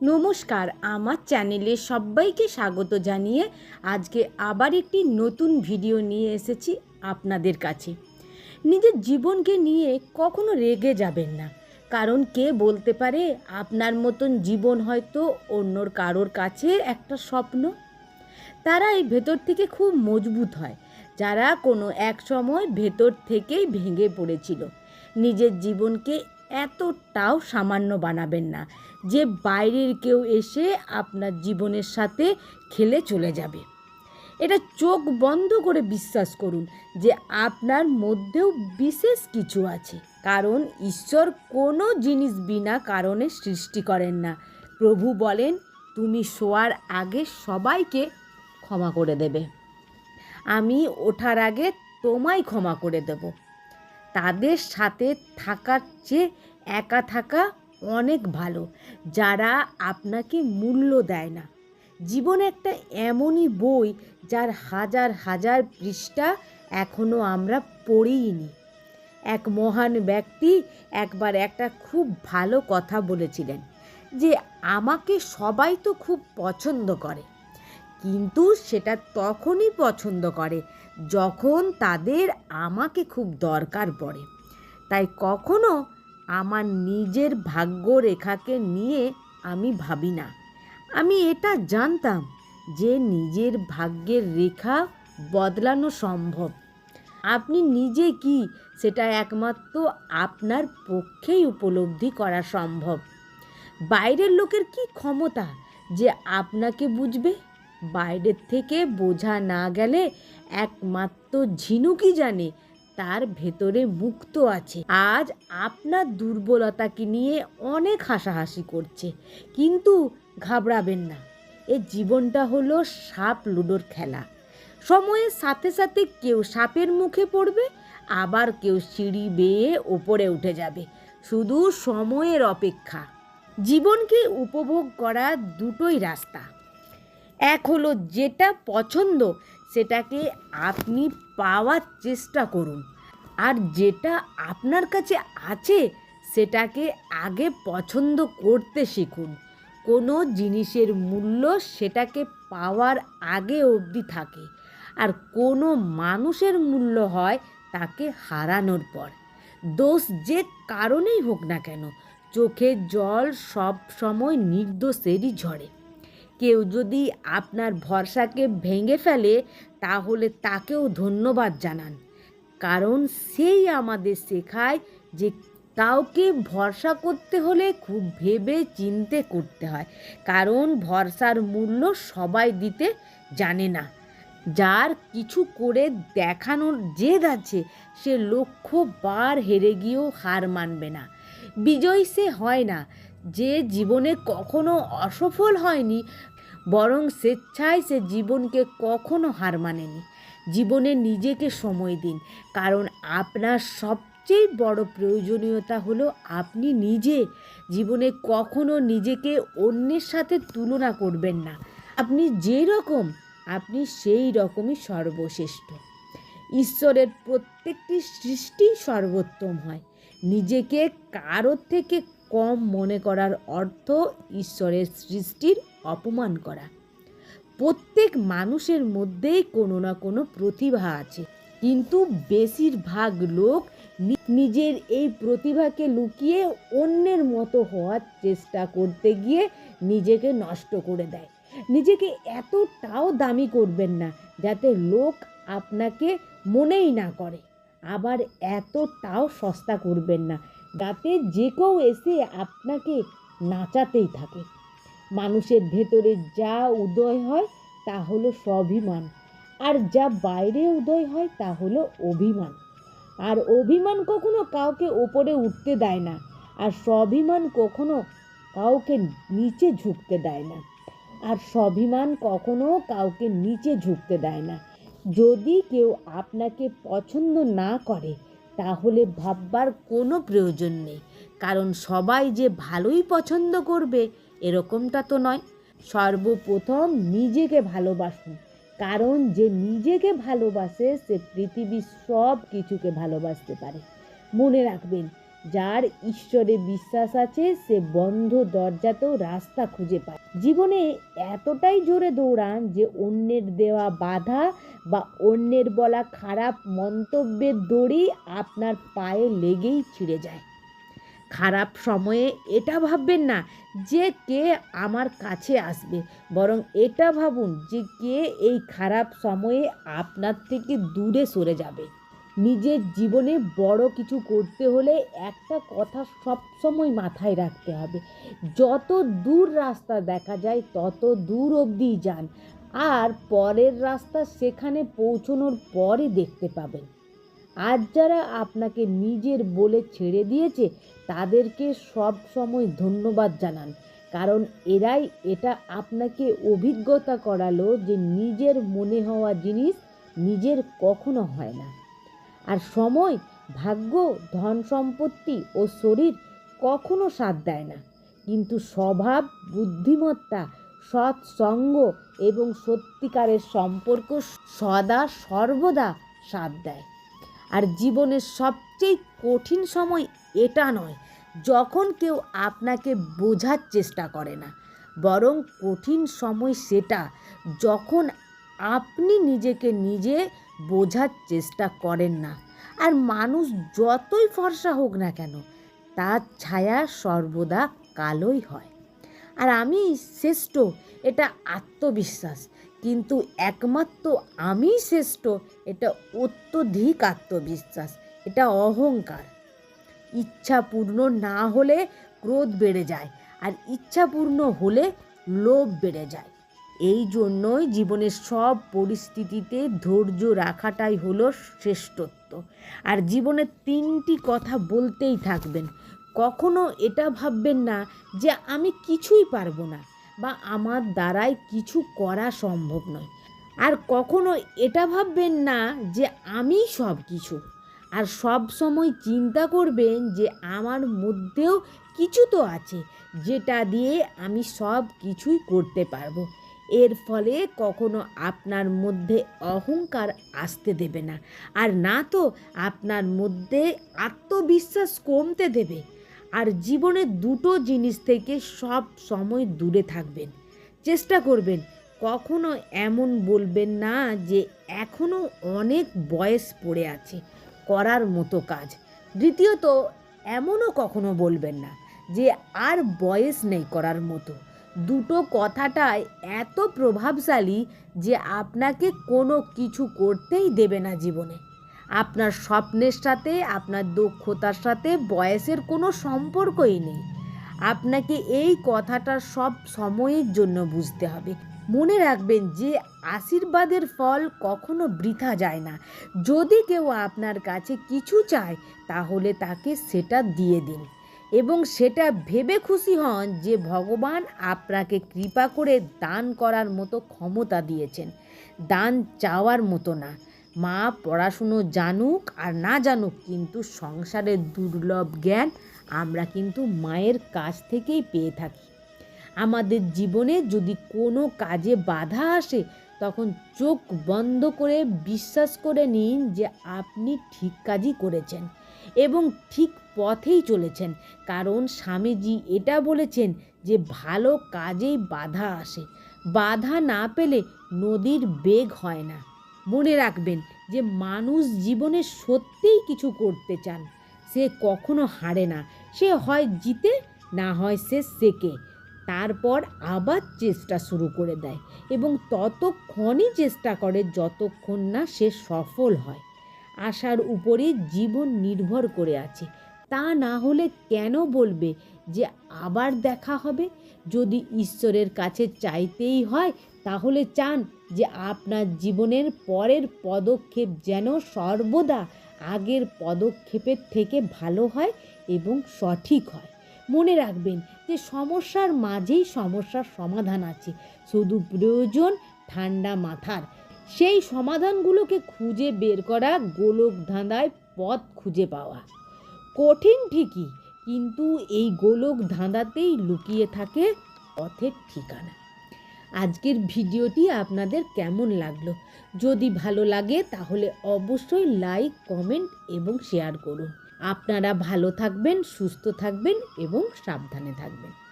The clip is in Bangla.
নমস্কার, আমার চ্যানেলে সবাইকে স্বাগত জানিয়ে আজকে আবার একটি নতুন ভিডিও নিয়ে এসেছি আপনাদের কাছে। নিজের জীবনকে নিয়ে কখনো রেগে যাবেন না, কারণ কে বলতে পারে আপনার মতন জীবন হয়তো অন্যর কারোর কাছে একটা স্বপ্ন? তারা এই ভেতর থেকে খুব মজবুত হয়, যারা কোনো এক সময় ভেতর থেকেই ভেঙে পড়েছিল। নিজের জীবনকে এতটাও সামান্য বানাবেন না যে বাইরের কেউ এসে আপনার জীবনের সাথে খেলে চলে যাবে। এটা চোখ বন্ধ করে বিশ্বাস করুন যে আপনার মধ্যেও বিশেষ কিছু আছে। কারণ ঈশ্বর কোনো জিনিস বিনা কারণে সৃষ্টি করেন না। প্রভু বলেন, তুমি শোয়ার আগে সবাইকে ক্ষমা করে দেবে। আমি ওঠার আগে তোমায় ক্ষমা করে দেব। তাদের সাথে থাকার চেয়ে একা থাকা অনেক ভালো, যারা আপনাকে মূল্য দেয় না। জীবন একটা এমনই বই যার হাজার হাজার পৃষ্ঠা এখনও আমরা পড়িনি এক মহান ব্যক্তি একবার একটা খুব ভালো কথা বলেছিলেন যে, আমাকে সবাই তো খুব পছন্দ করে, কিন্তু সেটা তখনই পছন্দ করে যখন তাদের আমাকে খুব দরকার পড়ে। তাই কখনো আমার নিজের ভাগ্য রেখাকে নিয়ে আমি ভাবি না। আমি এটা জানতাম যে নিজের ভাগ্যের রেখা বদলানো সম্ভব। আপনি নিজে কি সেটা একমাত্র আপনার পক্ষেই উপলব্ধি করা সম্ভব? বাইরের লোকের কি ক্ষমতা যে আপনাকে বুঝবে? বাইরের থেকে বোঝা না গেলে একমাত্র ঝিনুকই জানে তার ভেতরে মুক্ত আছে। আজ আপনার দুর্বলতাকে নিয়ে অনেক হাসাহাসি করছে। কিন্তু ঘাবড়াবেন না। এ জীবনটা হলো সাপ লুডোর খেলা। সময়ের সাথে সাথে কেউ সাপের মুখে পড়বে, আবার কেউ সিঁড়ি বেয়ে ওপরে উঠে যাবে। শুধু সময়ের অপেক্ষা। জীবনকে উপভোগ করার দুটোই রাস্তা। এক হলো যেটা পছন্দ সেটাকে আপনি পাওয়ার চেষ্টা করুন। আর যেটা আপনার কাছে আছে, সেটাকে আগে পছন্দ করতে শিখুন। কোনো জিনিসের মূল্য সেটাকে পাওয়ার আগে অবধি থাকে। আর কোনো মানুষের মূল্য হয় তাকে হারানোর পর। দোষ যে কারণেই হোক না কেন চোখের জল সব সময় নির্দোষেরই ঝরে। কেউ যদি আপনার ভরসাকে ভেঙে ফেলে, তাহলে তাকেও ধন্যবাদ জানান। কারণ সেই আমাদের শেখায় যে কাউকে ভরসা করতে হলে খুব ভেবে চিনতে করতে হয়। কারণ ভরসার মূল্য সবাই দিতে জানে না। যার কিছু করে দেখানোর জেদ আছে, সে লক্ষ বার হেরে গিয়েও হার মানবে না। বিজয়ী সে হয় না। যে জীবনে কখনো অসফল হয়নি, বরং স্বেচ্ছায় সে জীবনকে কখনো হার মানেনি। জীবনে নিজেকে সময় দিন, কারণ আপনার সবচেয়ে বড় প্রয়োজনীয়তা হলো আপনি নিজে জীবনে কখনো নিজেকে অন্যের সাথে তুলনা করবেন না। আপনি যে রকম আপনি সেই রকমই সর্বশ্রেষ্ঠ। ঈশ্বরের প্রত্যেকটি সৃষ্টি সর্বোত্তম হয়। নিজেকে কারোর থেকে কম মনে করার অর্থ ঈশ্বরের সৃষ্টির অপমান করা। প্রত্যেক মানুষের মধ্যেই কোনো না কোনো প্রতিভা আছে। কিন্তু বেশিরভাগ লোক নিজের এই প্রতিভাকে লুকিয়ে অন্যের মতো হওয়ার চেষ্টা করতে গিয়ে নিজেকে নষ্ট করে দেয়। নিজেকে এতটাও দামি করবেন না যাতে লোক আপনাকে মনেই না করে। আবার এতটাও সস্তা করবেন না। যাতে যে কেউ এসে আপনাকে নাচাতেই থাকে। মানুষের ভেতরে যা উদয় হয়, তা হলো স্বাভিমান। আর যা বাইরে উদয় হয়, তা হলো অভিমান। আর অভিমান কখনো কাউকে ওপরে উঠতে দেয় না, আর স্বাভিমান কখনো কাউকে নিচে ঝুঁকতে দেয় না। আর স্বাভিমান কখনো কাউকে নিচে ঝুঁকতে দেয় না। যদি কেউ আপনাকে পছন্দ না করে তাহলে ভাববার কোনো প্রয়োজন নেই। কারণ সবাই যে ভালোই পছন্দ করবে, এরকমটা তো নয়। সর্বপ্রথম নিজেকে ভালোবাসুন। কারণ যে নিজেকে ভালোবাসে, সে পৃথিবীর সব কিছুকে ভালোবাসতে পারে। মনে রাখবেন যার ঈশ্বরে বিশ্বাস আছে, সে বন্ধ দরজাতেও রাস্তা খুঁজে পায়। জীবনে এতটাই জোরে দৌড়ান যে অন্যের দেওয়া বাধা বা অন্যের বলা খারাপ মন্তব্যের দড়ি আপনার পায়ে লেগেই ছিঁড়ে যায়। খারাপ সময়ে এটা ভাববেন না যে কে আমার কাছে আসবে, বরং এটা ভাবুন যে কে এই খারাপ সময়ে আপনার থেকে দূরে সরে যাবে। নিজের জীবনে বড় কিছু করতে হলে একটা কথা সবসময় মাথায় রাখতে হবে। যত দূর রাস্তা দেখা যায়, তত দূর অবধি যান। আর পরের রাস্তা সেখানে পৌঁছনোর পরই দেখতে পাবেন। আজ যারা আপনাকে নিজের বলে ছেড়ে দিয়েছে, তাদেরকে সব সময় ধন্যবাদ জানান। কারণ এরাই এটা আপনাকে অভিজ্ঞতা করালো যে নিজের মনে হওয়া জিনিস নিজের কখনো হয় না। আর সময়, ভাগ্য, ধন সম্পত্তি ও শরীর কখনো সাথ দেয় না। কিন্তু স্বভাব, বুদ্ধিমত্তা সৎসঙ্গ এবং সত্যিকারের সম্পর্ক সদা, সর্বদা সাথ দেয়। আর জীবনের সবচেয়ে কঠিন সময় এটা নয়, যখন কেউ আপনাকে বোঝার চেষ্টা করে না। বরং কঠিন সময় সেটা, যখন আপনি নিজেকে নিজে বোঝার চেষ্টা করেন না। আর মানুষ যতই ফর্সা হোক না কেন, তার ছায়া সর্বদা কালোই হয়। আর আমি শ্রেষ্ঠ, এটা আত্মবিশ্বাস। কিন্তু একমাত্র আমি শ্রেষ্ঠ, এটা অত্যধিক আত্মবিশ্বাস, এটা অহংকার। ইচ্ছা পূর্ণ না হলে ক্রোধ বেড়ে যায়, আর ইচ্ছা পূর্ণ হলে লোভ বেড়ে যায়। এই জন্যই জীবনের সব পরিস্থিতিতে ধৈর্য রাখাটাই হলো শ্রেষ্ঠত্ব। আর জীবনে তিনটি কথা বলতেই থাকবেন। কখনো এটা ভাববেন না যে আমি কিছুই পারব না বা আমার দ্বারাই কিছু করা সম্ভব নয়। আর কখনো এটা ভাববেন না যে আমি সব কিছু আর সব সময় চিন্তা করবেন যে আমার মধ্যেও কিছু তো আছে যেটা দিয়ে আমি সব কিছুই করতে পারব। এর ফলে কখনো আপনার মধ্যে অহংকার আসতে দেবে না। আর না তো আপনার মধ্যে আত্মবিশ্বাস কমতে দেবে। আর জীবনে দুটো জিনিস থেকে সব সময় দূরে থাকবেন। চেষ্টা করবেন, কখনো এমন বলবেন না যে এখনও অনেক বয়স পড়ে আছে, করার মতো কাজ। দ্বিতীয়ত, এমনও কখনো বলবেন না যে আর বয়স নেই করার মতো। দুটো কথাটাই এত প্রভাবশালী যে আপনাকে কোনো কিছু করতেই দেবে না জীবনে। আপনার স্বপ্নের সাথে, আপনার দক্ষতার সাথে, বয়সের কোনো সম্পর্কই নেই। আপনাকে এই কথাটা সব সময়ের জন্য বুঝতে হবে। মনে রাখবেন যে আশীর্বাদের ফল কখনো বৃথা যায় না। যদি কেউ আপনার কাছে কিছু চায়, তাহলে তাকে সেটা দিয়ে দিন। এবং সেটা ভেবে খুশি হন যে ভগবান আপনাকে কৃপা করে দান করার মতো ক্ষমতা দিয়েছেন। দান চাওয়ার মতো না। মা পড়াশুনো জানুক আর না জানুক কিন্তু সংসারের দুর্লভ জ্ঞান আমরা কিন্তু মায়ের কাছ থেকেই পেয়ে থাকি। আমাদের জীবনে যদি কোনো কাজে বাধা আসে, তখন চোখ বন্ধ করে বিশ্বাস করে নিন যে আপনি ঠিক কাজই করেছেন। এবং ঠিক পথেই চলেছেন। কারণ স্বামীজি এটা বলেছেন যে, ভালো কাজেই বাধা আসে। বাধা না পেলে নদীর বেগ হয় না। মনে রাখবেন যে, মানুষ জীবনে সত্যিই কিছু করতে চান, সে কখনো হারে না। সে হয় জিতে, না হয় সে শেখে তারপর আবার চেষ্টা শুরু করে দেয় এবং ততক্ষণই চেষ্টা করে যতক্ষণ না সে সফল হয়। আশার উপরে জীবন নির্ভর করে আছে। তা না হলে কেন বলবে যে আবার দেখা হবে? যদি ঈশ্বরের কাছে চাইতেই হয়, তাহলে চান যে আপনার জীবনের পরের পদক্ষেপ যেন সর্বদা আগের পদক্ষেপের থেকে ভালো হয় এবং সঠিক হয়। মনে রাখবেন যে সমস্যার মাঝেই সমস্যার সমাধান আছে। শুধু প্রয়োজন ঠান্ডা মাথার। সেই সমাধানগুলোকে খুঁজে বের করা গোলক ধাঁধায় পথ খুঁজে পাওয়া। কঠিন ঠিকই, কিন্তু এই গোলক ধাঁধাতেই লুকিয়ে থাকে পথের ঠিকানা। আজকের ভিডিওটি আপনাদের কেমন লাগল? যদি ভালো লাগে, তাহলে অবশ্যই লাইক, কমেন্ট এবং শেয়ার করুন। আপনারা ভালো থাকবেন, সুস্থ থাকবেন এবং সাবধানে থাকবেন।